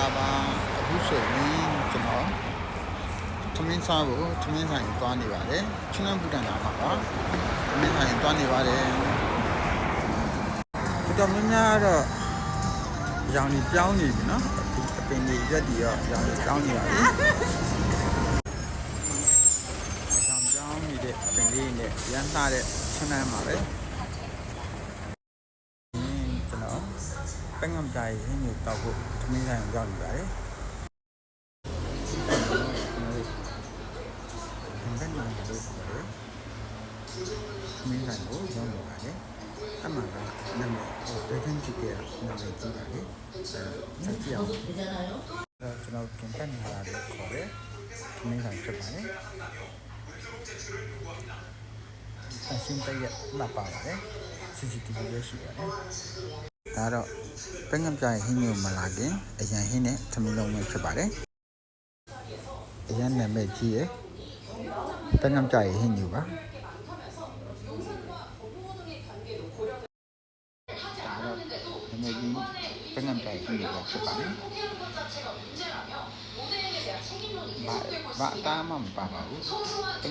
လာပါအခုဆိုရင်ကျွန်တော်သမင်းစားဖို့သမင်းဆိုင်သွားနေပါတယ်ချင်းနဘူတန်နာမှာပါသမင်းဆိုင်သွားနေပါတယ်တော်တော်များများတော့ရောင်ကြီးပြောင်းနေပြီနော်အခုအပင်ကြီးရက်တီရောရောင်ကြီးပြောင်းနေပါပြီရောင်ပြောင်းနေတဲ့အပင်လေးနဲ့ရမ်းသားတဲ့ချင်းနန်းမှာပဲကျွန်တော် ပန်းငမ်ကြိုင်ရင်းကိုတောက်ဖို့သမင်းဆိုင်ကိုရောက်နေပါတယ်။ဘယ်မှာလဲလို့ခေါ်တယ်။သမင်းဆိုင်ကိုရောက်နေပါတယ်။အမှန်ကနာမည်ဟိုဒေသန်ကြီးကနာမည်ကြီးပါလေ။အဲဆက်ကြည့်အောင်။အဲကျွန်တော်ကင်ပန်းလာတယ်ခေါ်တယ်။သမင်းဆိုင်ဖြစ်ပါတယ်။အရှင်းတရက်လာပါပါတယ်။ CCTV ရရှိပါတယ်။ ဒါတော့ပန်းကပြရဲ့ဟင်းမျိုးမလာခင်အရန်ဟင်းနဲ့သမီးလုံးပဲဖြစ်ပါတယ်အရန်နာမည်ကြီးရဲ့ပန်းကပြရဲ့ဟင်းမျိုးပါဒါတော့နာမည်ကြီးပန်းကပြရဲ့ဟင်းမျိုးပဲဖြစ်ပါတယ်ဘာဘာအသားမှမပါပါဘူးပ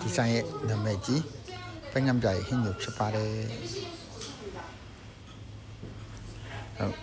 ဒီဆိုင်ရဲ့နာမည်ကြီးပန်းကံပြရဲ့ဟင်းညိုဖြစ်ပါတယ်ဟုတ်